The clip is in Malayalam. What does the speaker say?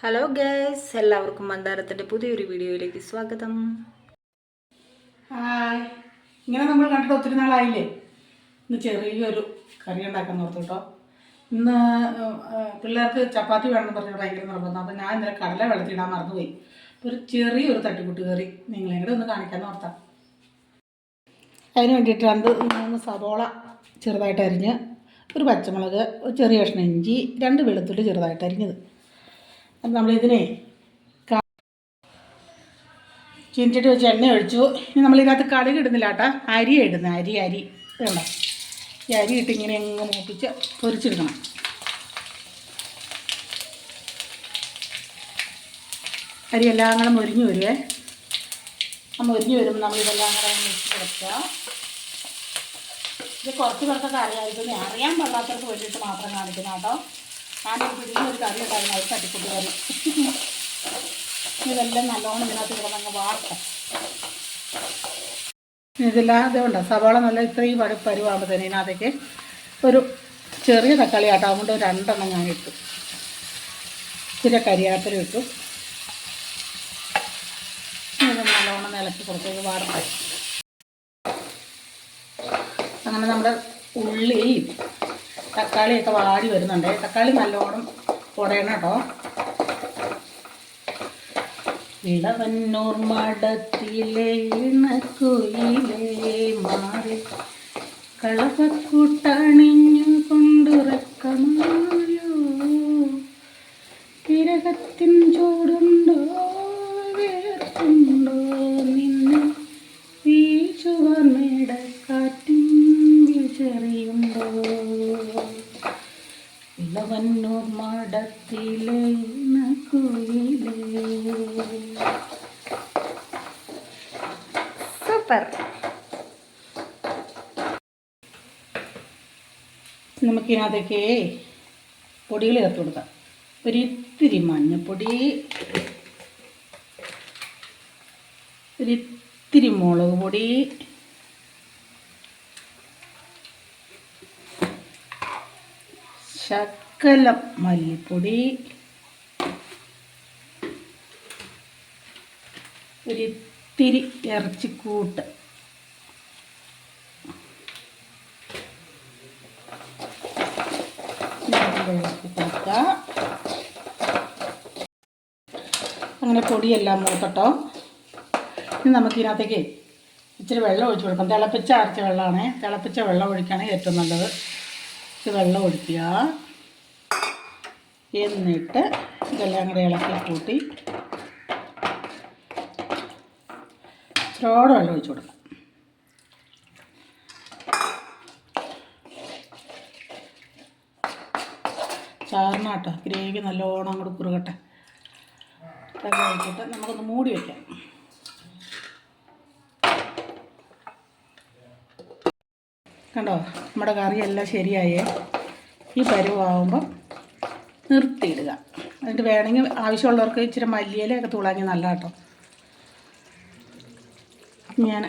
ഹലോ ഗേസ് എല്ലാവർക്കും മന്ദാരത്തിന്റെ പുതിയൊരു വീഡിയോയിലേക്ക് സ്വാഗതം. ഇങ്ങനെ നമ്മൾ കണ്ടിട്ട് ഒത്തിരി നാളായില്ലേ? ഇന്ന് ചെറിയൊരു കറി ഉണ്ടാക്കാൻ ഓർത്തു കേട്ടോ. ഇന്ന് പിള്ളേർക്ക് ചപ്പാത്തി വേണമെന്ന് പറഞ്ഞാൽ ഭയങ്കര നിർബന്ധം. അപ്പം ഞാൻ ഇന്നലെ കടല വെള്ളത്തിടാൻ മറന്നുപോയി. ഒരു ചെറിയൊരു തട്ടിക്കൂട്ട് കറി നിങ്ങളെ കൂടെ ഒന്ന് കാണിക്കാൻ ഓർത്താം. അതിന് വേണ്ടിയിട്ട് രണ്ട് മൂന്ന് സവോള ചെറുതായിട്ട് അരിഞ്ഞ് ഒരു പച്ചമുളക് ഒരു ചെറിയ കഷ്ണം ഇഞ്ചി രണ്ട് വെളുത്തുള്ളി ചെറുതായിട്ട് അരിഞ്ഞത്. അപ്പം നമ്മളിതിനെ ചീനിച്ചിട്ട് വെച്ച് എണ്ണ ഒഴിച്ചു. ഇനി നമ്മളിതിനകത്ത് കടുക് ഇടുന്നില്ല കേട്ടോ. അരി ഇടുന്നത് അരി അരി. വേണ്ട ഈ അരി ഇട്ട് ഇങ്ങനെ അങ്ങ് മൂപ്പിച്ച് പൊരിച്ചെടുക്കണം. അരി എല്ലാം കൂടെ മുരിഞ്ഞു വരുവേ. ആ മുരിഞ്ഞു വരുമ്പോൾ നമ്മളിതെല്ലാം കൂടെ മിക്സ് കൊടുക്കുക ഇത് കുറച്ച് പേർക്കൊക്കെ അറിയാമായിരിക്കും അറിയാൻ പാടാത്തവർക്ക് വേണ്ടിയിട്ട് മാത്രം കാണിക്കുന്ന കേട്ടോ. ഞാനൊരു പിടിയൊരു കറി ഉണ്ടായിരുന്നു അത് കറി ഇതെല്ലാം നല്ലോണം ഇതിനകത്ത് കിടന്നങ്ങ് വാർക്കാം ഇതെല്ലാം ഉണ്ട് സവാള നല്ല ഇത്രയും പരി പരുവാകുമ്പോൾ തന്നെ ഇതിനകത്തേക്ക് ഒരു ചെറിയ തക്കാളി ആട്ടോ. അതുകൊണ്ട് രണ്ടെണ്ണം ഞാൻ ഇട്ടു ഇച്ചിരി കരിയാപ്പില ഇട്ടു. ഇത് നല്ലോണം ഇളക്കി കൊടുത്തേക്ക് വാർത്ത. അങ്ങനെ നമ്മുടെ ഉള്ളിയും തക്കാളിയൊക്കെ വാടി വരുന്നുണ്ട്. തക്കാളി നല്ലോണം പൊടയണം കേട്ടോ. ഇളവന്നൂർ മടത്തിലേ മാറി കളവക്കൂട്ടണിഞ്ഞു കൊണ്ടുറക്കമായോ തിരകത്തിൻ ചൂടുണ്ടോ? വേർപ്പുണ്ടോ സൂപ്പർ. പൊടികൾ ചേർത്ത് കൊടുക്കാം. ഒരു ഇത്തിരി മഞ്ഞൾപ്പൊടി ഒരു ഇത്തിരി മുളക് പൊടി ശക്കലം മല്ലിപ്പൊടി ഒരു ഇത്തിരി ഇറച്ചിക്കൂട്ട് കൊടുക്കുക അങ്ങനെ പൊടിയെല്ലാം മൂത്തട്ടോ ഇനി നമുക്ക് ഇതിനകത്തേക്ക് ഇച്ചിരി വെള്ളം ഒഴിച്ച് കൊടുക്കാം. തിളപ്പിച്ച അരച്ച വെള്ളമാണ്. തിളപ്പിച്ച വെള്ളം ഒഴിക്കുകയാണ് ഏറ്റവും നല്ലത്. ഇച്ചിരി വെള്ളം ഒഴിക്കുക. എന്നിട്ട് ഇതെല്ലാം കൂടെ ഇളക്കി കൂട്ടി ഇച്ചിരോടെ വെള്ളം ഒഴിച്ചു കൊടുക്കാം ചാറിനാട്ടോ ഗ്രേവി നല്ലോണം അങ്ങോട്ട് കുറുകട്ടെ. ഇതൊക്കെ വെച്ചിട്ട് നമുക്കൊന്ന് മൂടി വയ്ക്കാം കണ്ടോ നമ്മുടെ കറിയെല്ലാം ശരിയായേ. ഈ പരുവാകുമ്പം നിർത്തിയിടുക. എന്നിട്ട് വേണമെങ്കിൽ ആവശ്യമുള്ളവർക്ക് ഇച്ചിരി മല്ലിയിലൊക്കെ തുളങ്ങി നല്ല കേട്ടോ ഞാൻ